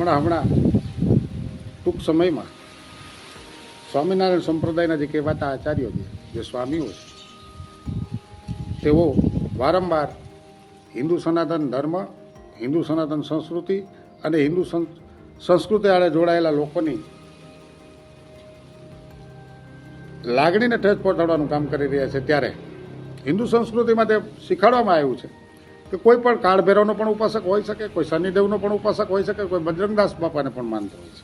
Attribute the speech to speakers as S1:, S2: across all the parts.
S1: હમણાં હમણાં, ટૂંક સમયમાં સ્વામિનારાયણ સંપ્રદાયના જે કહેવાતા આચાર્યો છે, જે સ્વામીઓ છે, તેઓ વારંવાર હિન્દુ સનાતન ધર્મ, હિન્દુ સનાતન સંસ્કૃતિ અને હિન્દુ સંસ્કૃતિ આડે જોડાયેલા લોકોની લાગણીને ઠેસ પહોંચાડવાનું કામ કરી રહ્યા છે. ત્યારે હિન્દુ સંસ્કૃતિમાં તે શીખવાડવામાં આવ્યું છે. કે કોઈ પણ કાળ ભૈરવનો પણ ઉપાસક હોઈ શકે, કોઈ શનિદેવનો પણ ઉપાસક હોઈ શકે, કોઈ બજરંગદાસ બાપાને પણ માનતો હોય છે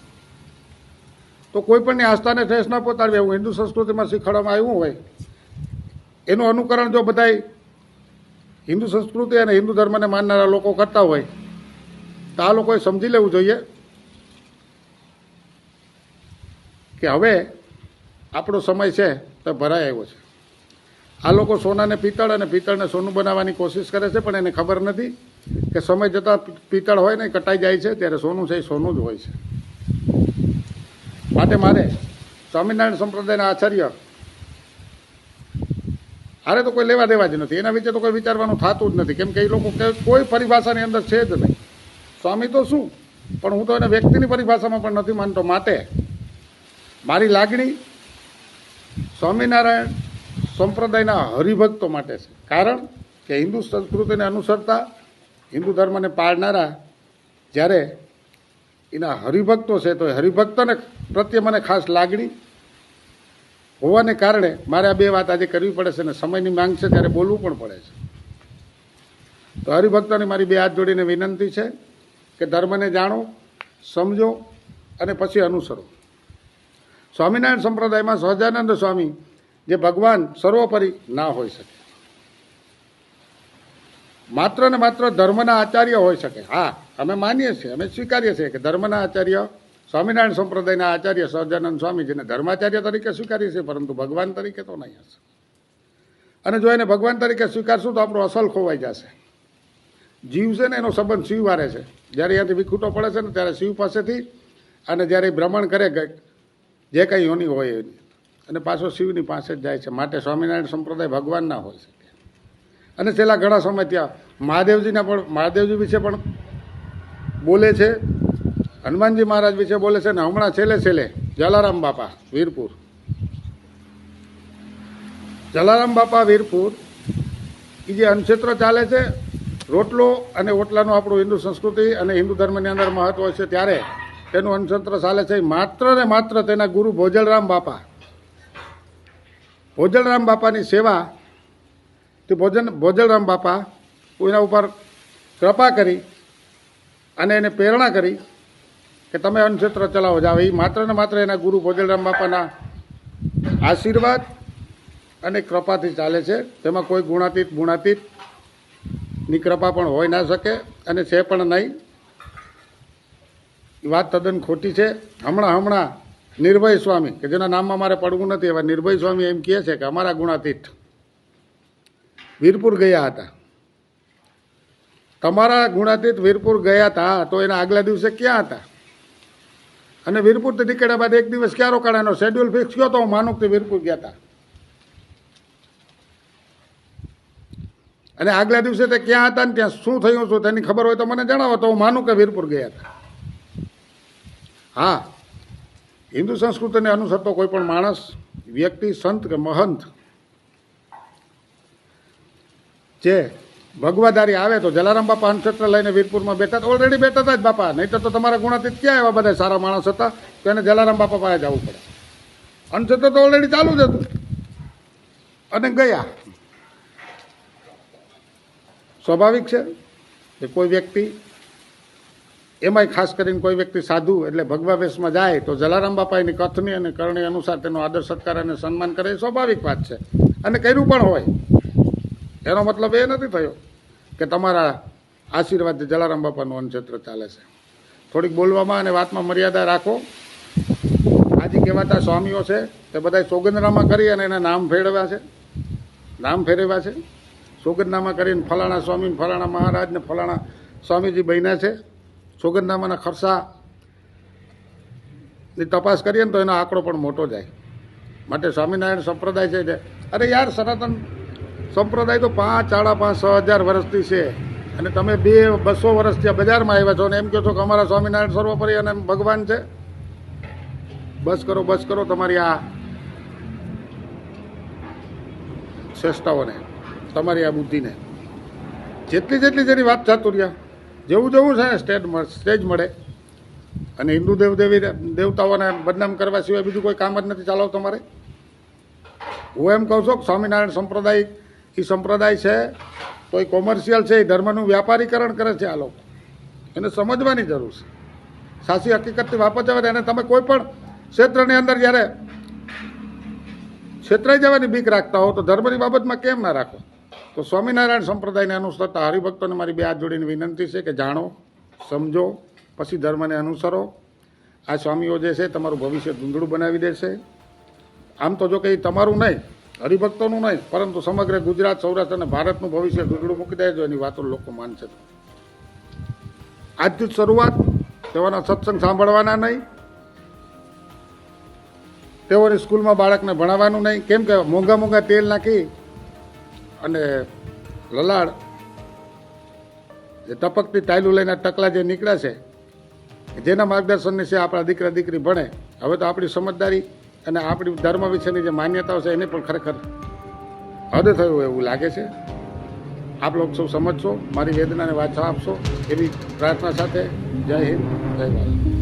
S1: તો કોઈ પણની આસ્થાને ઠેસ ન પહોંચાડવી એવું હિન્દુ સંસ્કૃતિમાં શીખવાડવામાં આવ્યું હોય, એનું અનુકરણ જો બધાય હિન્દુ સંસ્કૃતિ અને હિન્દુ ધર્મને માનનારા લોકો કરતા હોય, તો આ લોકોએ સમજી લેવું જોઈએ કે હવે આપણો સમય છે, તો ભરાય આવ્યો છે. આ લોકો સોનાને પિત્તળ અને પિત્તળને સોનું બનાવવાની કોશિશ કરે છે, પણ એને ખબર નથી કે સમય જતાં પિત્તળ હોય ને કટાઈ જાય છે, ત્યારે સોનું છે એ સોનું જ હોય છે. માટે મારે સ્વામિનારાયણ સંપ્રદાયના આચાર્ય હારે તો કોઈ લેવા દેવા જ નથી. એના વિશે તો કોઈ વિચારવાનું થતું જ નથી. કેમ કે એ લોકો કોઈ પરિભાષાની અંદર છે જ નહીં. સ્વામી તો શું? પણ હું તો એને વ્યક્તિની પરિભાષામાં પણ નથી માનતો. માટે મારી લાગણી સ્વામિનારાયણ સંપ્રદાયના હરિભક્તો માટે છે. કારણ કે હિન્દુ સંસ્કૃતિને અનુસરતા, હિન્દુ ધર્મને પાળનારા જ્યારે એના હરિભક્તો છે, તો એ હરિભક્તોને પ્રત્યે મને ખાસ લાગણી હોવાને કારણે મારે આ બે વાત આજે કરવી પડે છે અને સમયની માંગ છે ત્યારે બોલવું પણ પડે છે. તો હરિભક્તોની મારી બે હાથ જોડીને વિનંતી છે કે ધર્મને જાણો, સમજો અને પછી અનુસરો. સ્વામિનારાયણ સંપ્રદાયમાં સહજાનંદ સ્વામી જે ભગવાન સર્વોપરી ના હોઈ શકે. માત્ર ને માત્ર ધર્મના આચાર્ય હોઈ શકે. હા, અમે માનીએ છીએ, અમે સ્વીકારીએ છીએ કે ધર્મના આચાર્ય, સ્વામિનારાયણ સંપ્રદાયના આચાર્ય સહજાનંદ સ્વામીજીને ધર્માચાર્ય તરીકે સ્વીકારીએ છીએ, પરંતુ ભગવાન તરીકે તો નહીં હશે. અને જો એને ભગવાન તરીકે સ્વીકારશું તો આપણું અસલ ખોવાઈ જશે. જીવ છે ને એનો સંબંધ શિવ વારે છે. જ્યારે અહીંયાથી વિખૂટો પડે છે ને ત્યારે શિવ પાસેથી અને જ્યારે ભ્રમણ કરે જે કંઈ યોની હોય એની. અને પાછો શિવની પાસે જ જાય છે. માટે સ્વામિનારાયણ સંપ્રદાય ભગવાનના હોય છે. અને છેલ્લા ઘણા સમય ત્યાં મહાદેવજીના પણ, મહાદેવજી વિશે પણ બોલે છે. હનુમાનજી મહારાજ વિશે બોલે છે ને હમણાં છેલ્લે છેલ્લે જલારામ બાપા વીરપુર. જલારામ બાપા વીરપુર એ જે અન્નક્ષેત્ર ચાલે છે, રોટલો અને ઓટલાનું આપણું હિન્દુ સંસ્કૃતિ અને હિન્દુ ધર્મની અંદર મહત્વ છે. ત્યારે તેનું અન્નક્ષેત્ર ચાલે છે. માત્ર ને માત્ર તેના ગુરુ ભોજલરામ બાપા ભોજલરામ બાપાની સેવા, તે ભોજન ભોજલરામ બાપા એના ઉપર કૃપા કરી અને એને પ્રેરણા કરી કે તમે અન્નક્ષેત્ર ચલાવો. જાઓ એ માત્ર ને માત્ર એના ગુરુ ભોજલરામ બાપાના આશીર્વાદ અને કૃપાથી ચાલે છે. તેમાં કોઈ ગુણાતીત ગુણાતીતની કૃપા પણ હોઈ ના શકે અને છે પણ નહીં. વાત તદ્દન ખોટી છે. હમણાં હમણાં નિર્ભય સ્વામી, કે જેના નામમાં મારે પડવું નથી, એવા નિર્ભય સ્વામી એમ કહે છે કે અમારા ગુણાતીઠ વીરપુર ગયા હતા. તમારા ગુણાતીત વીરપુર ગયા હતા, તો એના આગલા દિવસે ક્યાં હતા? અને વીરપુરથી નીકળ્યા બાદ એક દિવસ ક્યાં રોકાણાનો? શેડ્યુલ ફિક્સ કયો તો હું માનું વીરપુર ગયા હતા. અને આગલા દિવસે તે ક્યાં હતા ને ત્યાં શું થયું, શું તેની ખબર હોય તો મને જણાવો, તો હું માનું કે વીરપુર ગયા હતા. હા હિન્દુ સંસ્કૃતિને અનુસરતો કોઈ પણ માણસ, વ્યક્તિ, સંત કે મહંત જે ભગવાદારી આવે તો જલારામ બાપા અનક્ષેત્ર લઈને વીરપુરમાં બેઠા તો ઓલરેડી બેઠા હતા જ બાપા. નહીં તો તમારા ગુણાતીત ક્યાં એવા બધા સારા માણસ હતા તો એને જલારામ બાપા પાસે જવું પડે? અનક્ષેત્ર તો ઓલરેડી ચાલુ જ હતું. અને ગયા. સ્વાભાવિક છે કે કોઈ વ્યક્તિ એમાંય ખાસ કરીને કોઈ વ્યક્તિ સાધુ એટલે ભગવા વેશમાં જાય તો જલારામ બાપાની કથની અને કરણી અનુસાર તેનો આદર, સત્કાર અને સન્માન કરે એ સ્વાભાવિક વાત છે. અને કર્યું પણ હોય. એનો મતલબ એ નથી થયો કે તમારા આશીર્વાદ જલારામ બાપાનું અનક્ષેત્ર ચાલે છે. થોડીક બોલવામાં અને વાતમાં મર્યાદા રાખો. આજે કહેવાતા સ્વામીઓ છે તે બધા સોગંદનામા કરી અને એના નામ ફેરવ્યા છે. નામ ફેરવ્યા છે. સોગંદનામા કરીને ફલાણા સ્વામી ફલાણા મહારાજ ને ફલાણા સ્વામીજી બન્યા છે. સોગંદનામાના ખર્ચાની તપાસ કરીએ ને તો એનો આંકડો પણ મોટો જાય. માટે સ્વામિનારાયણ સંપ્રદાય છે અરે યાર, સનાતન સંપ્રદાય તો પાંચ, સાડા પાંચ, છ હજાર વર્ષથી છે. અને તમે બે, બસો વર્ષ ત્યાં બજારમાં આવ્યા છો અને એમ કહો છો કે અમારા સ્વામિનારાયણ સર્વોપરી અને ભગવાન છે? બસ કરો બસ કરો તમારી આ શ્રેષ્ઠાઓને તમારી આ બુદ્ધિને. જેટલી જેટલી જેની વાત ચાતુર્ય જેવું જેવું છે ને સ્ટેજ સ્ટેજ મળે. અને હિન્દુ દેવ દેવી દેવતાઓને બદનામ કરવા સિવાય બીજું કોઈ કામ જ નથી ચાલો તમારે. હું એમ કહું છું કે સ્વામિનારાયણ સંપ્રદાય એ સંપ્રદાય છે, તો એ કોમર્શિયલ છે એ ધર્મનું વ્યાપારીકરણ કરે છે આ લોકો. એને સમજવાની જરૂર છે. સાચી હકીકતથી આવે ને એને તમે કોઈ પણ ક્ષેત્રની અંદર જ્યારે ક્ષેત્રે જવાની બીક રાખતા હો, તો ધર્મની બાબતમાં કેમ ના રાખો? તો સ્વામિનારાયણ સંપ્રદાયને અનુસરતા હરિભક્તોને મારી બે હાથ જોડીને વિનંતી છે કે જાણો, સમજો, પછી ધર્મને અનુસરો. આ સ્વામીઓ જે છે તમારું ભવિષ્ય ધૂંધળું બનાવી દેશે. આમ તો જો કે તમારું નહીં, હરિભક્તોનું નહીં, પરંતુ સમગ્ર ગુજરાત, સૌરાષ્ટ્ર અને ભારતનું ભવિષ્ય ધૂંધળું મૂકી દેજો એની વાતો લોકો માનશે. આજથી શરૂઆત, તેઓના સત્સંગ સાંભળવાના નહીં. તેઓની સ્કૂલમાં બાળકને ભણાવવાનું નહીં. કેમ કે મોંઘા મોંઘા તેલ નાખી અને લલાડ, જે ટપકતી ટાયલું લઈને ટકલા જે નીકળ્યા છે, જેના માર્ગદર્શનની છે આપણા દીકરા દીકરી ભણે. હવે તો આપણી સમજદારી અને આપણી ધર્મ વિશેની જે માન્યતાઓ છે એને પણ ખરેખર હદ થયું એવું લાગે છે. આપ લોકો સૌ સમજશો, મારી વેદનાને વાંચા આપશો. એવી પ્રાર્થના સાથે જય હિન્દ, જય ભારત.